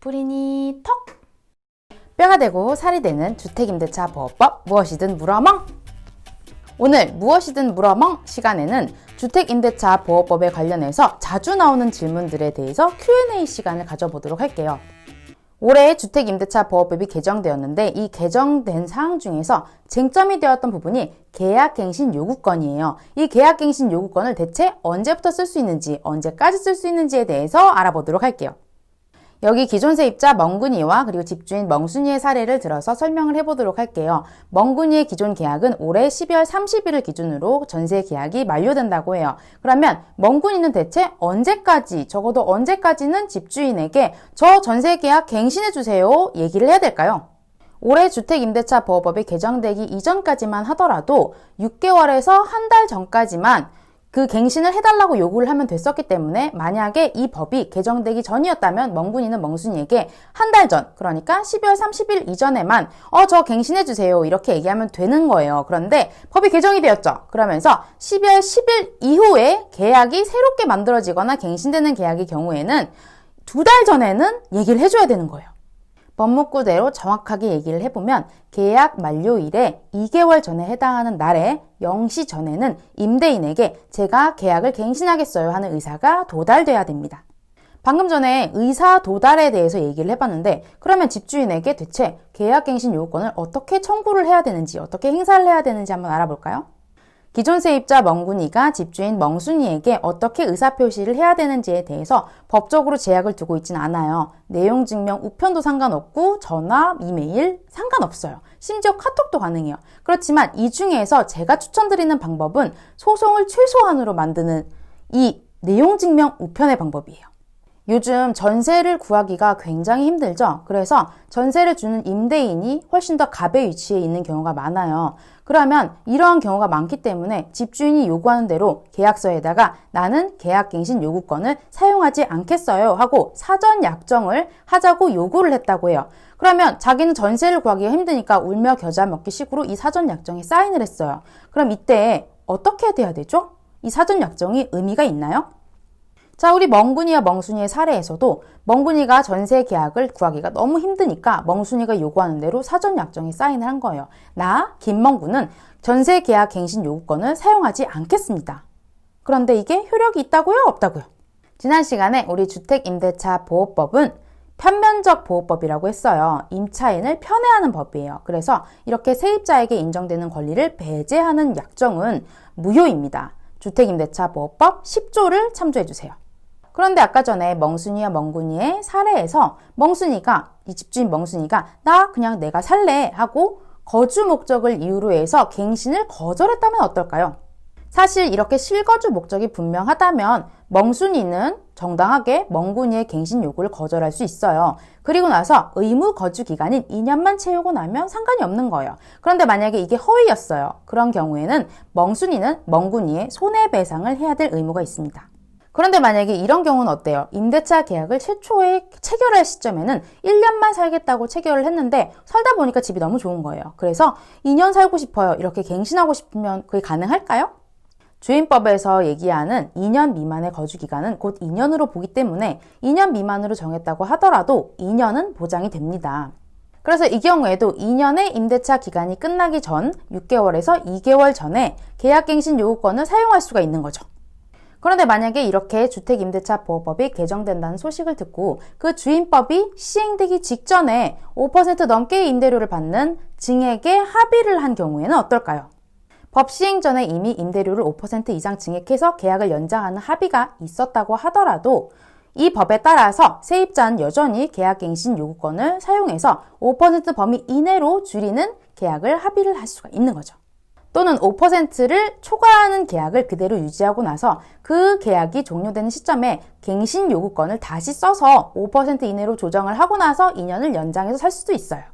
뿌리니 턱! 뼈가 되고 살이 되는 주택임대차 보호법 무엇이든 물어멍! 오늘 무엇이든 물어멍 시간에는 주택임대차 보호법에 관련해서 자주 나오는 질문들에 대해서 Q&A 시간을 가져보도록 할게요. 올해 주택임대차 보호법이 개정되었는데 이 개정된 사항 중에서 쟁점이 되었던 부분이 계약갱신 요구권이에요. 이 계약갱신 요구권을 대체 언제부터 쓸 수 있는지, 언제까지 쓸 수 있는지에 대해서 알아보도록 할게요. 여기 기존 세입자 멍군이와 그리고 집주인 멍순이의 사례를 들어서 설명을 해보도록 할게요. 멍군이의 기존 계약은 올해 12월 30일을 기준으로 전세 계약이 만료된다고 해요. 그러면 멍군이는 대체 언제까지, 적어도 언제까지는 집주인에게 저 전세 계약 갱신해주세요 얘기를 해야 될까요? 올해 주택임대차 보호법이 개정되기 이전까지만 하더라도 6개월에서 한 달 전까지만 그 갱신을 해달라고 요구를 하면 됐었기 때문에 만약에 이 법이 개정되기 전이었다면 멍군이는 멍순이에게 한 달 전, 그러니까 12월 30일 이전에만 어, 저 갱신해주세요. 이렇게 얘기하면 되는 거예요. 그런데 법이 개정이 되었죠. 그러면서 12월 10일 이후에 계약이 새롭게 만들어지거나 갱신되는 계약의 경우에는 두 달 전에는 얘기를 해줘야 되는 거예요. 법무구대로 정확하게 얘기를 해보면 계약 만료일에 2개월 전에 해당하는 날에 0시 전에는 임대인에게 제가 계약을 갱신하겠어요 하는 의사가 도달돼야 됩니다. 방금 전에 의사 도달에 대해서 얘기를 해봤는데 그러면 집주인에게 대체 계약 갱신 요구권을 어떻게 청구를 해야 되는지 어떻게 행사를 해야 되는지 한번 알아볼까요? 기존 세입자 멍군이가 집주인 멍순이에게 어떻게 의사표시를 해야 되는지에 대해서 법적으로 제약을 두고 있지는 않아요. 내용 증명 우편도 상관없고 전화, 이메일 상관없어요. 심지어 카톡도 가능해요. 그렇지만 이 중에서 제가 추천드리는 방법은 소송을 최소한으로 만드는 이 내용 증명 우편의 방법이에요. 요즘 전세를 구하기가 굉장히 힘들죠. 그래서 전세를 주는 임대인이 훨씬 더 갑의 위치에 있는 경우가 많아요. 그러면 이러한 경우가 많기 때문에 집주인이 요구하는 대로 계약서에다가 나는 계약갱신 요구권을 사용하지 않겠어요 하고 사전 약정을 하자고 요구를 했다고 해요. 그러면 자기는 전세를 구하기가 힘드니까 울며 겨자 먹기 식으로 이 사전 약정에 사인을 했어요. 그럼 이때 어떻게 돼야 되죠? 이 사전 약정이 의미가 있나요? 자, 우리 멍군이와 멍순이의 사례에서도 멍군이가 전세 계약을 구하기가 너무 힘드니까 멍순이가 요구하는 대로 사전 약정에 사인을 한 거예요. 나, 김멍군은 전세 계약 갱신 요구권을 사용하지 않겠습니다. 그런데 이게 효력이 있다고요? 없다고요? 지난 시간에 우리 주택임대차 보호법은 편면적 보호법이라고 했어요. 임차인을 편애하는 법이에요. 그래서 이렇게 세입자에게 인정되는 권리를 배제하는 약정은 무효입니다. 주택임대차 보호법 10조를 참조해 주세요. 그런데 아까 전에 멍순이와 멍군이의 사례에서 멍순이가 이 집주인 멍순이가 나 그냥 내가 살래 하고 거주 목적을 이유로 해서 갱신을 거절했다면 어떨까요? 사실 이렇게 실거주 목적이 분명하다면 멍순이는 정당하게 멍군이의 갱신 요구를 거절할 수 있어요. 그리고 나서 의무 거주 기간인 2년만 채우고 나면 상관이 없는 거예요. 그런데 만약에 이게 허위였어요. 그런 경우에는 멍순이는 멍군이의 손해배상을 해야 될 의무가 있습니다. 그런데 만약에 이런 경우는 어때요? 임대차 계약을 최초에 체결할 시점에는 1년만 살겠다고 체결을 했는데 살다 보니까 집이 너무 좋은 거예요. 그래서 2년 살고 싶어요. 이렇게 갱신하고 싶으면 그게 가능할까요? 주임법에서 얘기하는 2년 미만의 거주 기간은 곧 2년으로 보기 때문에 2년 미만으로 정했다고 하더라도 2년은 보장이 됩니다. 그래서 이 경우에도 2년의 임대차 기간이 끝나기 전 6개월에서 2개월 전에 계약갱신 요구권을 사용할 수가 있는 거죠. 그런데 만약에 이렇게 주택임대차 보호법이 개정된다는 소식을 듣고 그 주임법이 시행되기 직전에 5% 넘게 임대료를 받는 증액에 합의를 한 경우에는 어떨까요? 법 시행 전에 이미 임대료를 5% 이상 증액해서 계약을 연장하는 합의가 있었다고 하더라도 이 법에 따라서 세입자는 여전히 계약갱신 요구권을 사용해서 5% 범위 이내로 줄이는 계약을 합의를 할 수가 있는 거죠. 또는 5%를 초과하는 계약을 그대로 유지하고 나서 그 계약이 종료되는 시점에 갱신 요구권을 다시 써서 5% 이내로 조정을 하고 나서 2년을 연장해서 살 수도 있어요.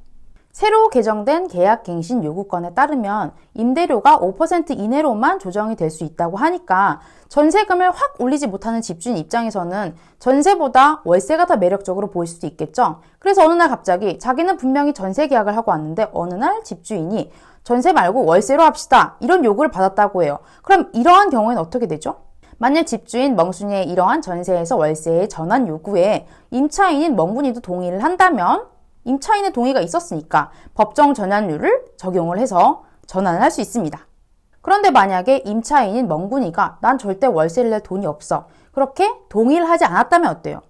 새로 개정된 계약 갱신 요구권에 따르면 임대료가 5% 이내로만 조정이 될 수 있다고 하니까 전세금을 확 올리지 못하는 집주인 입장에서는 전세보다 월세가 더 매력적으로 보일 수도 있겠죠. 그래서 어느 날 갑자기 자기는 분명히 전세 계약을 하고 왔는데 어느 날 집주인이 전세 말고 월세로 합시다. 이런 요구를 받았다고 해요. 그럼 이러한 경우에는 어떻게 되죠? 만일 집주인 멍순이의 이러한 전세에서 월세의 전환 요구에 임차인인 멍군이도 동의를 한다면 임차인의 동의가 있었으니까 법정 전환율을 적용을 해서 전환을 할 수 있습니다. 그런데 만약에 임차인인 멍군이가 난 절대 월세를 낼 돈이 없어. 그렇게 동의를 하지 않았다면 어때요?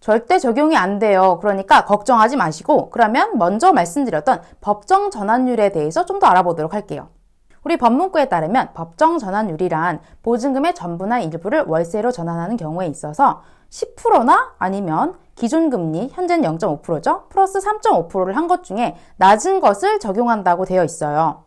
절대 적용이 안 돼요. 그러니까 걱정하지 마시고 그러면 먼저 말씀드렸던 법정 전환율에 대해서 좀 더 알아보도록 할게요. 우리 법문구에 따르면 법정 전환율이란 보증금의 전부나 일부를 월세로 전환하는 경우에 있어서 10%나 아니면 기준 금리 현재는 0.5%죠. 플러스 3.5%를 한 것 중에 낮은 것을 적용한다고 되어 있어요.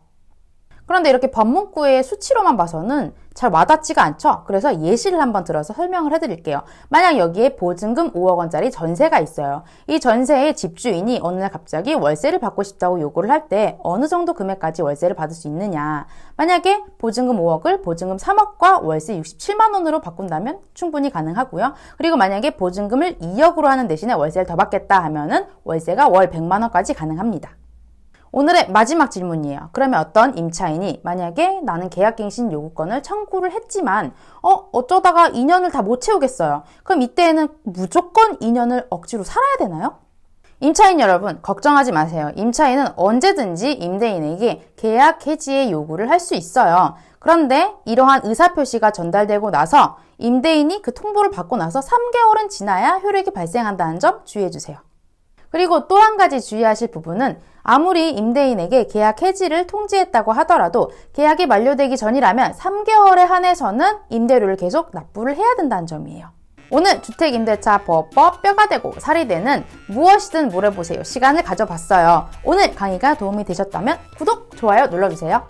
그런데 이렇게 법문구의 수치로만 봐서는 잘 와닿지가 않죠? 그래서 예시를 한번 들어서 설명을 해드릴게요. 만약 여기에 보증금 5억 원짜리 전세가 있어요. 이 전세의 집주인이 어느 날 갑자기 월세를 받고 싶다고 요구를 할 때 어느 정도 금액까지 월세를 받을 수 있느냐. 만약에 보증금 5억을 보증금 3억과 월세 67만 원으로 바꾼다면 충분히 가능하고요. 그리고 만약에 보증금을 2억으로 하는 대신에 월세를 더 받겠다 하면은 월세가 월 100만 원까지 가능합니다. 오늘의 마지막 질문이에요. 그러면 어떤 임차인이 만약에 나는 계약갱신 요구권을 청구를 했지만 어 어쩌다가 2년을 다 못 채우겠어요. 그럼 이때에는 무조건 2년을 억지로 살아야 되나요? 임차인 여러분 걱정하지 마세요. 임차인은 언제든지 임대인에게 계약 해지의 요구를 할 수 있어요. 그런데 이러한 의사표시가 전달되고 나서 임대인이 그 통보를 받고 나서 3개월은 지나야 효력이 발생한다는 점 주의해 주세요. 그리고 또 한 가지 주의하실 부분은 아무리 임대인에게 계약 해지를 통지했다고 하더라도 계약이 만료되기 전이라면 3개월에 한해서는 임대료를 계속 납부를 해야 된다는 점이에요. 오늘 주택임대차 보호법 뼈가 되고 살이 되는 무엇이든 물어보세요 시간을 가져봤어요. 오늘 강의가 도움이 되셨다면 구독, 좋아요 눌러주세요.